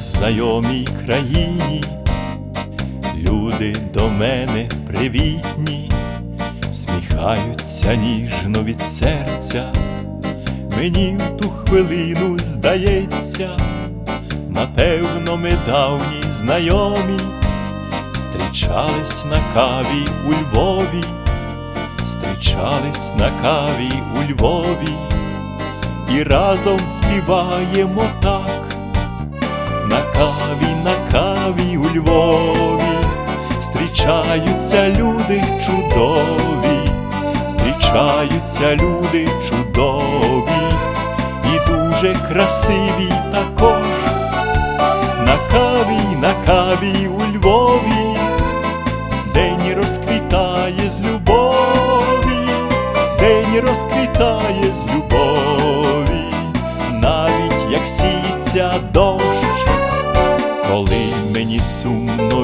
незнайомій країні, люди до мене привітні, сміхаються ніжно від серця, мені в ту хвилину здається, напевно, ми давні знайомі, зустрічались на каві у Львові, зустрічались на каві у Львові. І разом співаємо так. На каві, на каві у Львові. Зустрічаються люди чудові, зустрічаються люди чудові. І дуже красиві також. На каві, на каві у Львові. День розквітає з любові, день розквітає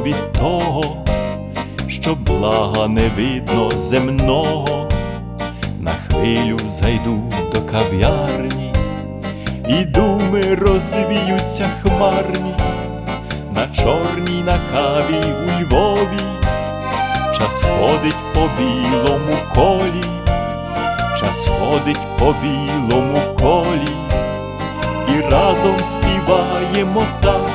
від того, що блага не видно земного, на хвилю зайду до кав'ярні, і думи розвіються хмарні, на чорній на каві у Львові, час ходить по білому колі, час ходить по білому колі, і разом співаємо так.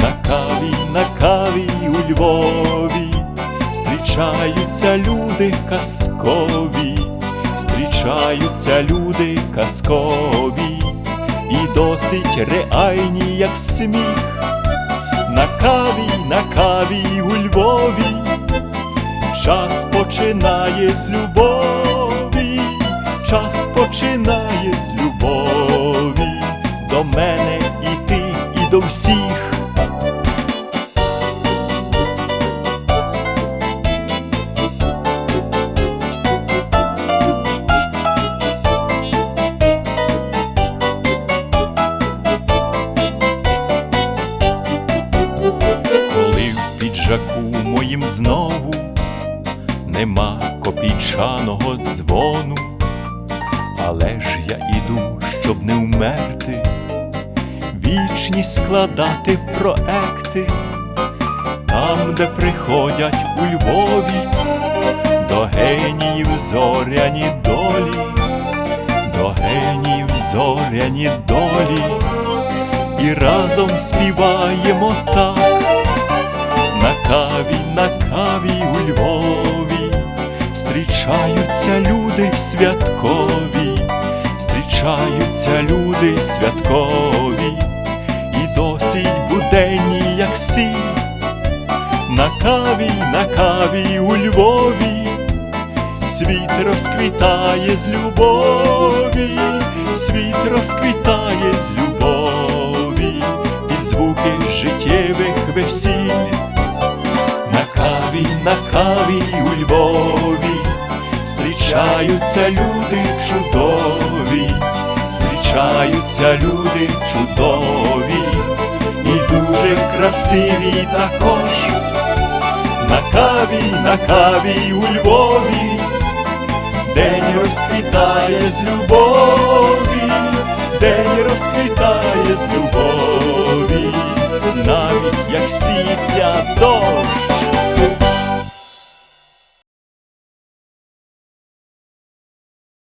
На каві, на каві у Львові. Зустрічаються люди казкові, зустрічаються люди казкові. І досить реальні, як сміх. На каві, на каві у Львові. Час починає з любові, час починає з любові. До мене і ти, і до всіх. Моїм знову нема копійчаного дзвону, але ж я іду, щоб не вмерти, вічні складати проекти, там, де приходять у Львові, до геніїв зоряні долі, до геніїв зоряні долі. І разом співаємо так. На каві, на каві у Львові зустрічаються люди святкові, зустрічаються люди святкові. І досить буденні, як сі. На каві, на каві у Львові світ розквітає з любові, світ розквітає з любові, каві, у Львові. Зустрічаються люди чудові, зустрічаються люди чудові. І дуже красиві також. На каві, на каві у Львові. День розквітає з любові, день розквітає з любові, навіть як сіться дощ.